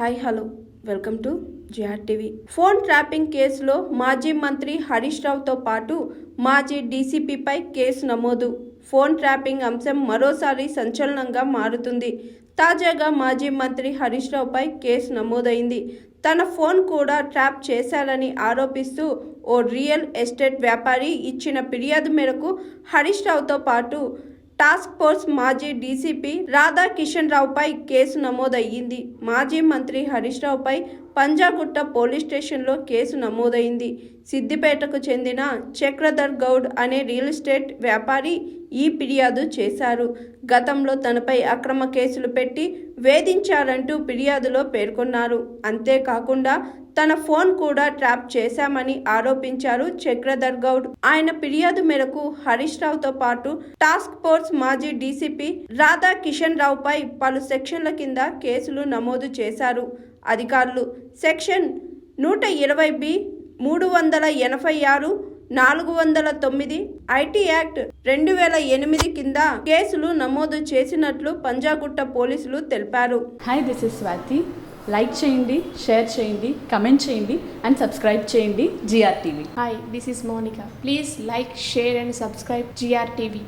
Hi hello. Welcome to GR TV. Phone trapping కేసులో మాజీ మంత్రి హరీష్ రావుతో పాటు మాజీ డీసీపీపై కేసు నమోదు. ఫోన్ ట్రాపింగ్ అంశం మరోసారి సంచలనంగా మారుతుంది. తాజాగా మాజీ మంత్రి హరీష్ రావుపై కేసు నమోదైంది. తన ఫోన్ కూడా ట్రాప్ చేశారని ఆరోపిస్తూ ఓ రియల్ ఎస్టేట్ వ్యాపారి ఇచ్చిన ఫిర్యాదు మేరకు హరీష్ రావుతో పాటు టాస్క్ ఫోర్స్ మాజీ డీసీపీ రాధా కిషన్ రావుపై కేసు నమోదయ్యింది. మాజీ మంత్రి హరీష్ రావుపై పంజాగుట్ట పోలీస్ స్టేషన్లో కేసు నమోదైంది సిద్దిపేటకు చెందిన చక్రధర్ గౌడ్ అనే రియల్ ఎస్టేట్ వ్యాపారి ఈ ఫిర్యాదు చేశారు. గతంలో తనపై అక్రమ కేసులు పెట్టి వేధించారంటూ ఫిర్యాదులో పేర్కొన్నారు. అంతేకాకుండా తన ఫోన్ కూడా ట్రాప్ చేశామని ఆరోపించారు చక్రధర్ గౌడ్. ఆయన ఫిర్యాదు మేరకు హరీష్ రావుతో పాటు టాస్క్ ఫోర్స్ మాజీ డీసీపీ రాధా కిషన్ రావుపై పలు సెక్షన్ల కింద కేసులు నమోదు చేశారు. అధికారులు సెక్షన్ నూట ఇరవై బి మూడు వందల ఎనభై ఆరు నాలుగు వందల తొమ్మిది ఐటీ యాక్ట్ రెండు వేల ఎనిమిది కింద కేసులు నమోదు చేసినట్లు పంజాగుట్ట పోలీసులు తెలిపారు hi this is Swathi like చేయండి షేర్ చేయండి కమెంట్ చేయండి అండ్ సబ్స్క్రైబ్ చేయండి GR TV Hi, this is Monica. Please like, share, and subscribe GRTV.